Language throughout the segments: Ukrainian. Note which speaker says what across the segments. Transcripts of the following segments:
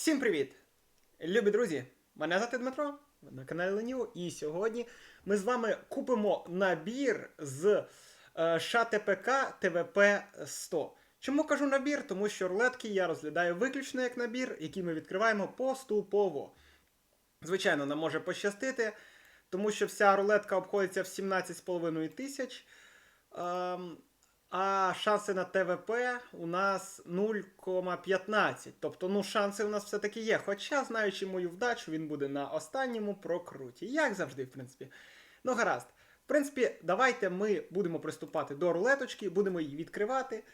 Speaker 1: Всім привіт! Любі друзі! Мене звати Дмитро, ви на каналі Леніво, і сьогодні ми з вами купимо набір з е, ШАТПК ТВП 100. Чому кажу набір? Тому що рулетки я розглядаю виключно як набір, який ми відкриваємо поступово. Звичайно, нам може пощастити, тому що вся рулетка обходиться в 17,5 тисяч. Ем, а шанси на ТВП у нас 0,15. Тобто, ну, шанси у нас все-таки є. Хоча, знаючи мою вдачу, він буде на останньому прокруті. Як завжди, в принципі. Ну, гаразд. В принципі, давайте ми будемо приступати до рулеточки, будемо її відкривати.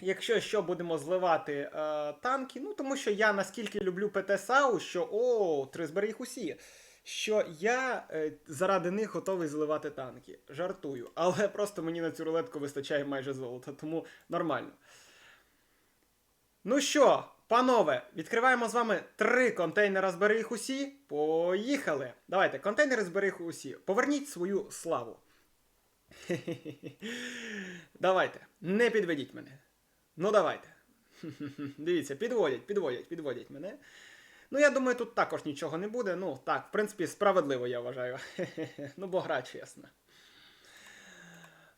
Speaker 1: Якщо що, будемо зливати е, танки. Ну, тому що я наскільки люблю ПТ-САУ, що о, три збери їх усі. Що я е, заради них готовий зливати танки. Жартую. Але просто мені на цю рулетку вистачає майже золота, тому нормально. Ну що, панове, відкриваємо з вами три контейнера збери їх усі. Поїхали! Давайте, контейнери збери їх усі. Поверніть свою славу. Давайте, не підведіть мене. Ну давайте. Дивіться, підводять, підводять, підводять мене. Ну, я думаю, тут також нічого не буде. Ну, так, в принципі, справедливо, я вважаю. ну, бо гра чесна.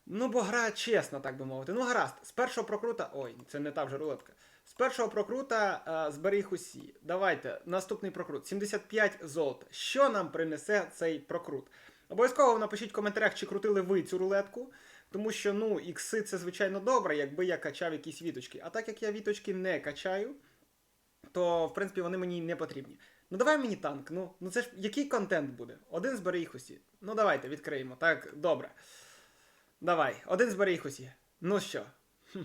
Speaker 1: Ну, бо гра чесна, так би мовити. Ну, гаразд, з першого прокрута. Ой, це не та вже рулетка. З першого прокрута а, збери їх усі. Давайте, наступний прокрут. 75 золота. Що нам принесе цей прокрут? Обов'язково напишіть в коментарях, чи крутили ви цю рулетку. Тому що, ну, ікси це звичайно добре, якби я качав якісь віточки. А так як я віточки не качаю, то в принципі вони мені не потрібні. Ну давай мені танк. Ну, ну це ж який контент буде? Один збери їх усі. Ну давайте відкриємо. Так, добре. Давай, один збери їх усі. Ну що?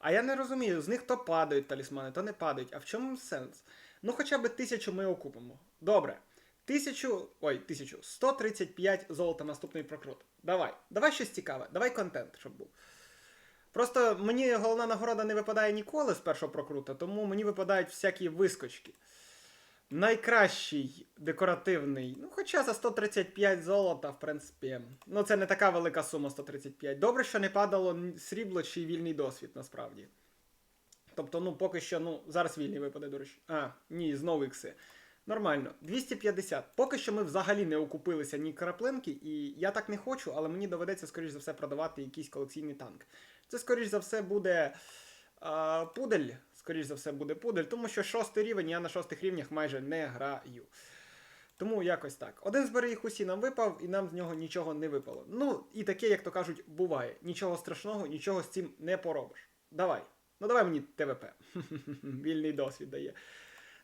Speaker 1: А я не розумію, з них то падають талісмани, то не падають. А в чому сенс? Ну хоча б тисячу ми окупимо. Добре. Тисячу. Ой, тисячу. 135 золота наступний прокрут. Давай. Давай щось цікаве. Давай контент, щоб був. Просто мені головна нагорода не випадає ніколи з першого прокрута, тому мені випадають всякі вискочки. Найкращий декоративний, ну, хоча за 135 золота, в принципі, ну це не така велика сума 135. Добре, що не падало срібло чи вільний досвід, насправді. Тобто, ну, поки що, ну, зараз вільний випаде, до речі. А, ні, знову ікси. Нормально. 250. Поки що ми взагалі не окупилися ні краплинки, і я так не хочу, але мені доведеться, скоріш за все, продавати якийсь колекційний танк. Це, скоріш за все, буде а, пудель. Скоріш за все, буде пудель, тому що шостий рівень я на шостих рівнях майже не граю. Тому якось так. Один збери їх усі нам випав, і нам з нього нічого не випало. Ну, і таке, як то кажуть, буває. Нічого страшного, нічого з цим не поробиш. Давай. Ну давай мені ТВП. Вільний досвід дає.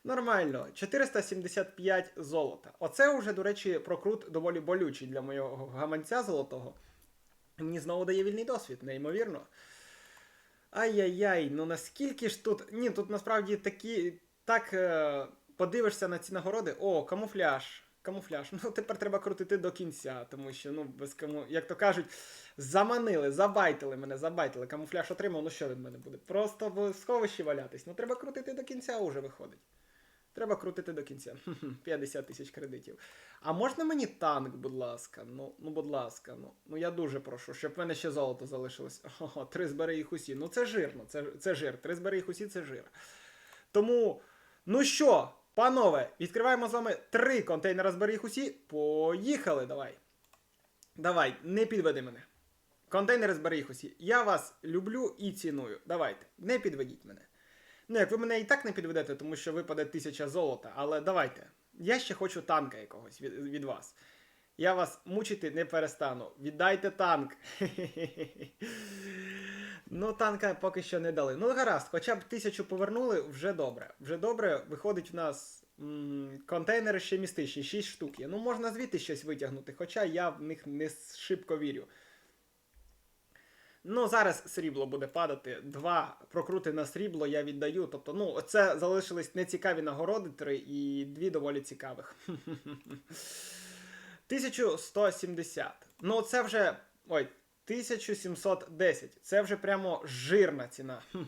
Speaker 1: Нормально, 475 золота. Оце вже, до речі, прокрут доволі болючий для моєго гаманця золотого. Мені знову дає вільний досвід, неймовірно. Ай-яй-яй, ну наскільки ж тут. Ні, тут насправді такі. Так е, подивишся на ці нагороди. О, камуфляж. Камуфляж. Ну тепер треба крутити до кінця, тому що, ну, без каму. Як то кажуть, заманили, забайтили мене, забайтили. Камуфляж отримав, ну що від мене буде? Просто в сховищі валятись. Ну треба крутити до кінця уже виходить. Треба крутити до кінця. 50 тисяч кредитів. А можна мені танк, будь ласка? Ну, ну будь ласка, ну, ну я дуже прошу, щоб в мене ще золото залишилось. Ого, три збери їх усі. Ну це жирно, це, це жир. Три збери їх усі це жир. Тому, ну що, панове, відкриваємо з вами три контейнера збери їх усі. Поїхали, давай. Давай, не підведи мене. Контейнери збери їх усі. Я вас люблю і ціную. Давайте, не підведіть мене. Ну, як ви мене і так не підведете, тому що випаде тисяча золота, але давайте. Я ще хочу танка якогось від, від вас. Я вас мучити не перестану. Віддайте танк. ну, танка поки що не дали. Ну, гаразд, хоча б тисячу повернули, вже добре. Вже добре, виходить в нас м- контейнери ще містичні, 6 штук. Ну, можна звідти щось витягнути, хоча я в них не шибко вірю. Ну, зараз срібло буде падати. Два прокрути на срібло я віддаю. Тобто, ну, це залишились нецікаві нагороди три і дві доволі цікавих. 1170. Ну, це вже. Ой, 1710. Це вже прямо жирна ціна.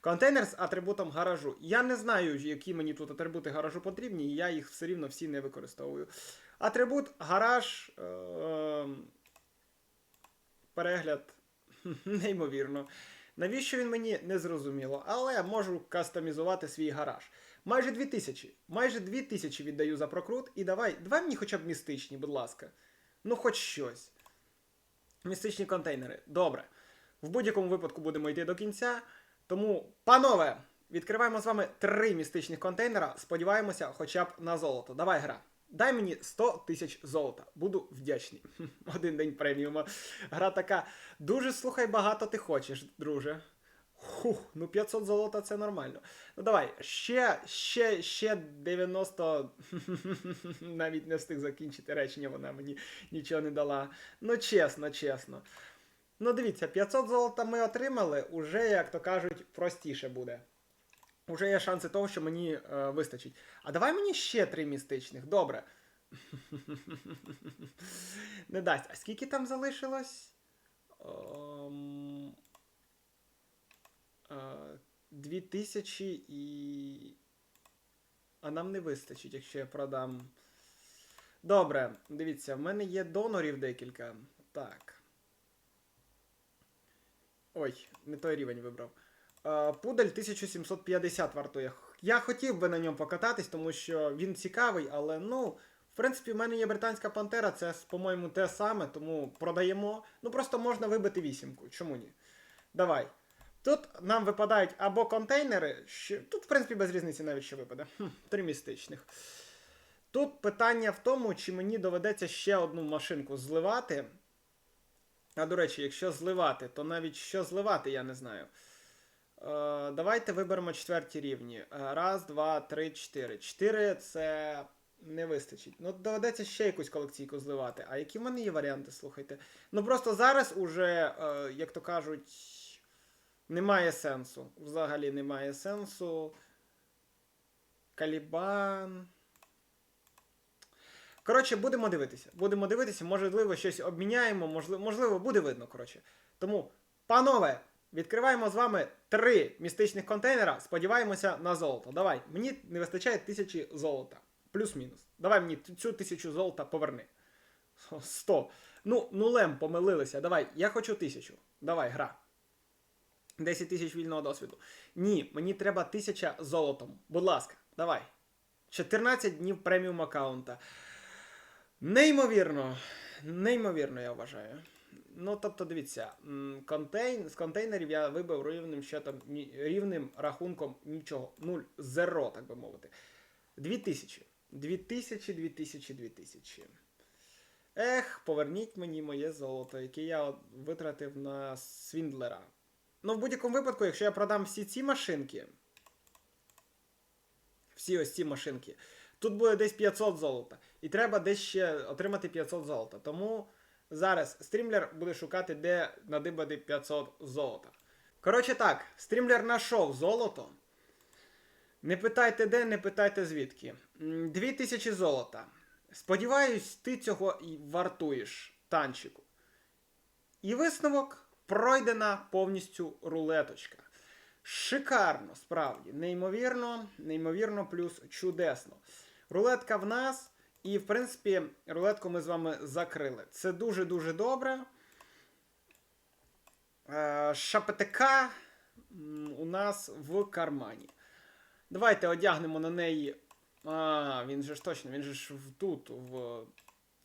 Speaker 1: Контейнер з атрибутом гаражу. Я не знаю, які мені тут атрибути гаражу потрібні, і я їх все рівно всі не використовую. Атрибут гараж. Е- перегляд. Неймовірно. Навіщо він мені не зрозуміло, але можу кастомізувати свій гараж. Майже 2000. Майже 2000 віддаю за прокрут. І давай, давай мені хоча б містичні, будь ласка. Ну, хоч щось. Містичні контейнери. Добре. В будь-якому випадку будемо йти до кінця. Тому, панове, відкриваємо з вами три містичних контейнера. Сподіваємося, хоча б на золото. Давай, гра. Дай мені 100 тисяч золота. Буду вдячний. Один день преміума. Гра така. Дуже слухай, багато ти хочеш, друже. Хух, ну 500 золота це нормально. Ну давай, ще, ще, ще 90. Навіть не встиг закінчити речення, вона мені нічого не дала. Ну, чесно, чесно. Ну, дивіться, 500 золота ми отримали, уже, як то кажуть, простіше буде. Уже є шанси того, що мені е, вистачить. А давай мені ще три містичних. Добре. Не дасть. А скільки там залишилось? Ем, е, Дві тисячі і. А нам не вистачить, якщо я продам. Добре, дивіться, в мене є донорів декілька. Так. Ой, не той рівень вибрав. Е, Пудель 1750 вартує. Я хотів би на ньому покататись, тому що він цікавий, але ну, в принципі, в мене є британська пантера, це, по-моєму, те саме, тому продаємо. Ну просто можна вибити вісімку. Чому ні? Давай. Тут нам випадають або контейнери, що... тут, в принципі, без різниці навіть що випаде. Хм, три містичних. Тут питання в тому, чи мені доведеться ще одну машинку зливати. А до речі, якщо зливати, то навіть що зливати, я не знаю. Е, давайте виберемо четверті рівні. Е, Раз, два, три, чотири. Чотири це не вистачить. Ну, доведеться ще якусь колекційку зливати. А які в мене є варіанти, слухайте? Ну просто зараз уже, е, як то кажуть, немає сенсу. Взагалі немає сенсу. Калібан. Коротше, будемо дивитися. Будемо дивитися, можливо, щось обміняємо, можливо, можливо, буде видно. Коротше. Тому, панове, відкриваємо з вами три містичних контейнера. Сподіваємося на золото. Давай, мені не вистачає тисячі золота. Плюс-мінус. Давай мені цю тисячу золота поверни. Сто. Ну, нулем помилилися. Давай, я хочу тисячу. Давай, гра. 10 тисяч вільного досвіду. Ні, мені треба тисяча золотом. Будь ласка, давай. 14 днів преміум аккаунта. Неймовірно. Неймовірно, я вважаю. Ну, тобто, дивіться, контейн, з контейнерів я вибив рівним щотом, рівним рахунком нічого. Нуль, зеро, так би мовити. 2000. 2000, 2000, 2000. Ех, поверніть мені моє золото, яке я витратив на свіндлера. Ну, в будь-якому випадку, якщо я продам всі ці машинки, всі ось ці машинки, тут буде десь 500 золота. І треба десь ще отримати 500 золота. Тому зараз стрімлер буде шукати, де надибати 500 золота. Коротше так, стрімлер знайшов золото. Не питайте де, не питайте звідки. 2000 золота. Сподіваюсь, ти цього і вартуєш, танчику. І висновок пройдена повністю рулеточка. Шикарно, справді. Неймовірно, неймовірно, плюс чудесно. Рулетка в нас, і, в принципі, рулетку ми з вами закрили. Це дуже-дуже добре. Е, ШПТК у нас в кармані. Давайте одягнемо на неї. А, він же ж точно, він же ж тут, в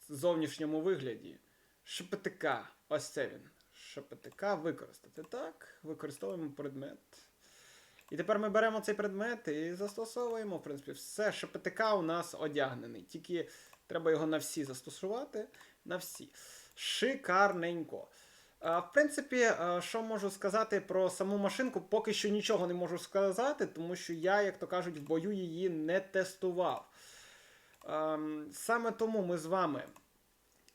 Speaker 1: зовнішньому вигляді. ШПТК. Ось це він. ШПТК використати. Так, використовуємо предмет. І тепер ми беремо цей предмет і застосовуємо, в принципі, все. ШПТК у нас одягнений. Тільки треба його на всі застосувати. На всі. Шикарненько. В принципі, що можу сказати про саму машинку, поки що нічого не можу сказати, тому що я, як то кажуть, в бою її не тестував. Ем, Саме тому ми з вами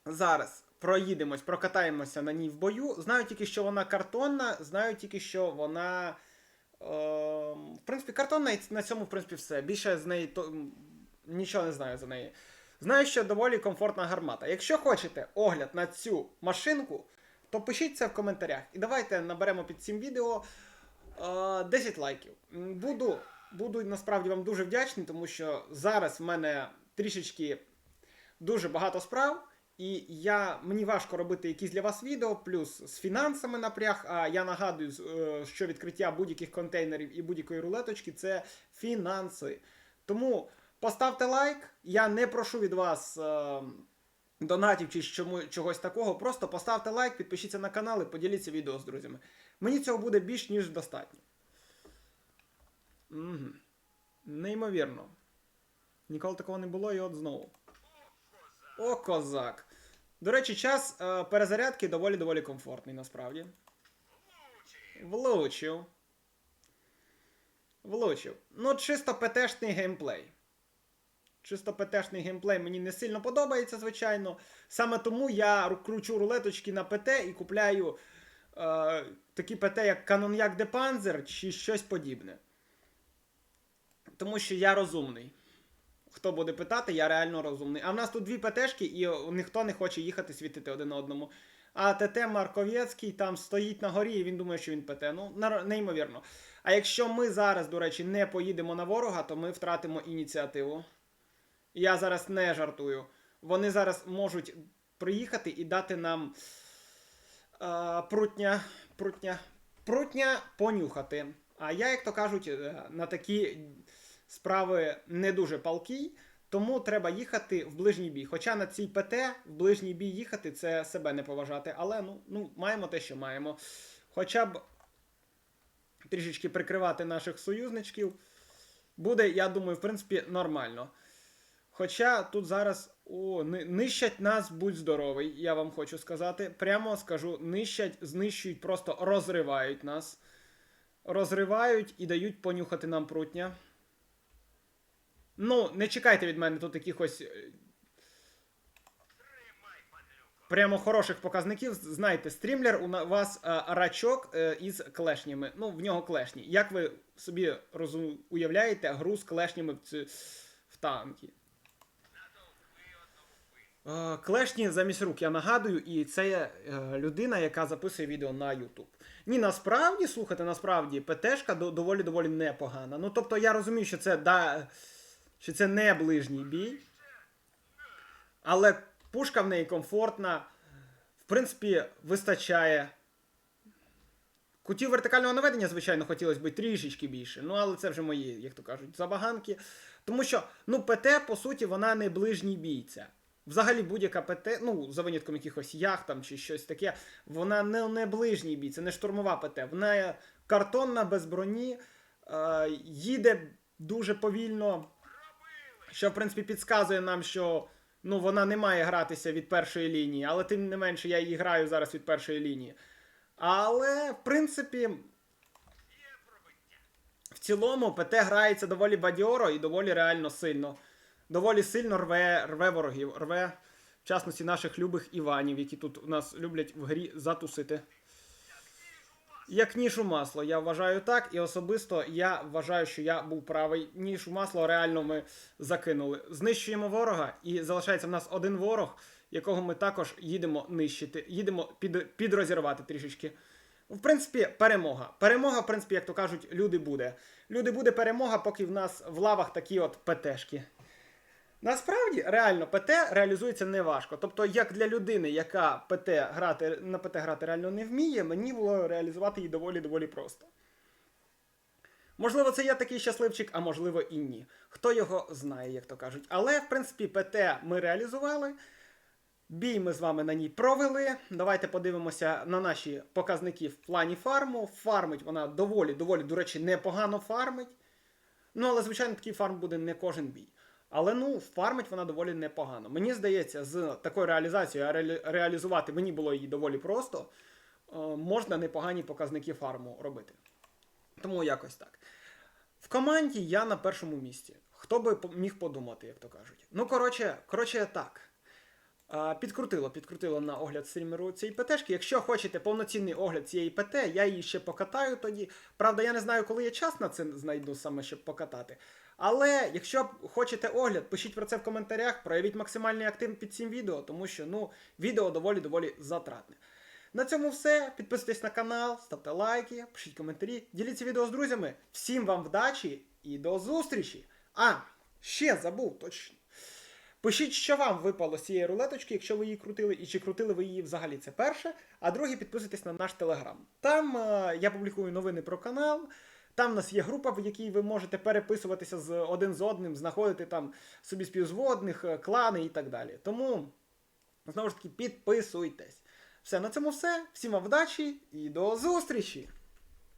Speaker 1: зараз проїдемось, прокатаємося на ній в бою. Знаю тільки, що вона картонна, знаю тільки, що вона. Ем, в принципі, картонна і на цьому, в принципі, все. Більше з неї то, нічого не знаю за неї. Знаю, що доволі комфортна гармата. Якщо хочете огляд на цю машинку, то пишіть це в коментарях. І давайте наберемо під цим відео е, 10 лайків. Буду, буду насправді вам дуже вдячний, тому що зараз в мене трішечки дуже багато справ. І я, мені важко робити якісь для вас відео, плюс з фінансами напряг. А я нагадую, е, що відкриття будь-яких контейнерів і будь-якої рулеточки це фінанси. Тому поставте лайк. Я не прошу від вас е, донатів чи чому, чогось такого. Просто поставте лайк, підпишіться на канал і поділіться відео з друзями. Мені цього буде більш ніж достатньо. Угу. Неймовірно. Ніколи такого не було, і от знову. О, козак. До речі, час е, перезарядки доволі доволі комфортний, насправді. Влучив. Влучив. Ну, чисто ПТшний геймплей. Чисто ПТшний геймплей мені не сильно подобається, звичайно. Саме тому я кручу рулеточки на ПТ і купляю е, такі ПТ, як de Panzer чи щось подібне. Тому що я розумний. Хто буде питати, я реально розумний. А в нас тут дві ПТшки, і ніхто не хоче їхати світити один одному. А ТТ Марковецький там стоїть на горі, і він думає, що він ПТ. Ну, неймовірно. А якщо ми зараз, до речі, не поїдемо на ворога, то ми втратимо ініціативу. Я зараз не жартую. Вони зараз можуть приїхати і дати нам е, прутня, прутня, прутня понюхати. А я, як то кажуть, е, на такі справи не дуже палкий, тому треба їхати в ближній бій. Хоча на цій ПТ в ближній бій їхати це себе не поважати. Але ну, ну маємо те, що маємо. Хоча б трішечки прикривати наших союзничків. Буде, я думаю, в принципі, нормально. Хоча тут зараз о, нищать нас, будь здоровий, я вам хочу сказати. Прямо скажу, нищать, знищують, просто розривають нас. Розривають і дають понюхати нам прутня. Ну, не чекайте від мене тут якихось. е, Прямо хороших показників. Знаєте, стрімлер у вас е, рачок е, із клешнями. Ну, в нього клешні. Як ви собі розум... уявляєте гру з клешнями в, ці... в танки? Е, Клешні замість рук, я нагадую, і це є е, людина, яка записує відео на YouTube. Ні, насправді, слухайте, насправді, ПТшка до- доволі доволі непогана. Ну, тобто я розумію, що це, да, що це не ближній бій. Але пушка в неї комфортна. В принципі, вистачає. Кутів вертикального наведення, звичайно, хотілося б трішечки більше. Ну, але це вже мої, як то кажуть, забаганки. Тому що, ну, ПТ, по суті, вона не ближній бійця. Взагалі, будь-яка ПТ, ну, за винятком якихось ях там чи щось таке, вона не, не ближній бій, це не штурмова ПТ. Вона картонна, без броні, е, їде дуже повільно, що, в принципі, підказує нам, що ну, вона не має гратися від першої лінії, але тим не менше я її граю зараз від першої лінії. Але, в принципі, в цілому ПТ грається доволі бадьоро і доволі реально сильно. Доволі сильно рве, рве ворогів, рве, в частності, наших любих Іванів, які тут у нас люблять в грі затусити. Як ніж у масло, я вважаю так, і особисто я вважаю, що я був правий. Ніж у масло реально ми закинули. Знищуємо ворога, і залишається в нас один ворог, якого ми також їдемо нищити, їдемо під, підрозірвати трішечки. В принципі, перемога. Перемога, в принципі, як то кажуть, люди буде. Люди буде перемога, поки в нас в лавах такі от ПТшки. Насправді, реально, ПТ реалізується неважко. Тобто, як для людини, яка ПТ грати, на ПТ грати реально не вміє, мені було реалізувати її доволі-доволі просто. Можливо, це я такий щасливчик, а можливо і ні. Хто його знає, як то кажуть. Але, в принципі, ПТ ми реалізували. Бій ми з вами на ній провели. Давайте подивимося на наші показники в плані фарму. Фармить вона доволі, доволі, до речі, непогано фармить. Ну, але, звичайно, такий фарм буде не кожен бій. Але ну, фармить вона доволі непогано. Мені здається, з такою реалізацією а реалі- реалізувати мені було її доволі просто. Е, можна непогані показники фарму робити. Тому якось так. В команді я на першому місці. Хто би міг подумати, як то кажуть. Ну, коротше, коротше, так. Підкрутило, підкрутило на огляд стрімеру цієї ПТшки. Якщо хочете повноцінний огляд цієї ПТ, я її ще покатаю тоді. Правда, я не знаю, коли я час на це знайду саме, щоб покатати. Але якщо хочете огляд, пишіть про це в коментарях, проявіть максимальний актив під цим відео, тому що ну, відео доволі-доволі затратне. На цьому все. Підписуйтесь на канал, ставте лайки, пишіть коментарі, діліться відео з друзями. Всім вам вдачі і до зустрічі! А, ще забув точно. Пишіть, що вам випало з цієї рулеточки, якщо ви її крутили, і чи крутили ви її взагалі. Це перше. А друге, підписуйтесь на наш телеграм. Там е, я публікую новини про канал. Там в нас є група, в якій ви можете переписуватися з один з одним, знаходити там собі співзводних, е, клани і так далі. Тому знову ж таки підписуйтесь. Все, на цьому все. Всім вам вдачі і до зустрічі!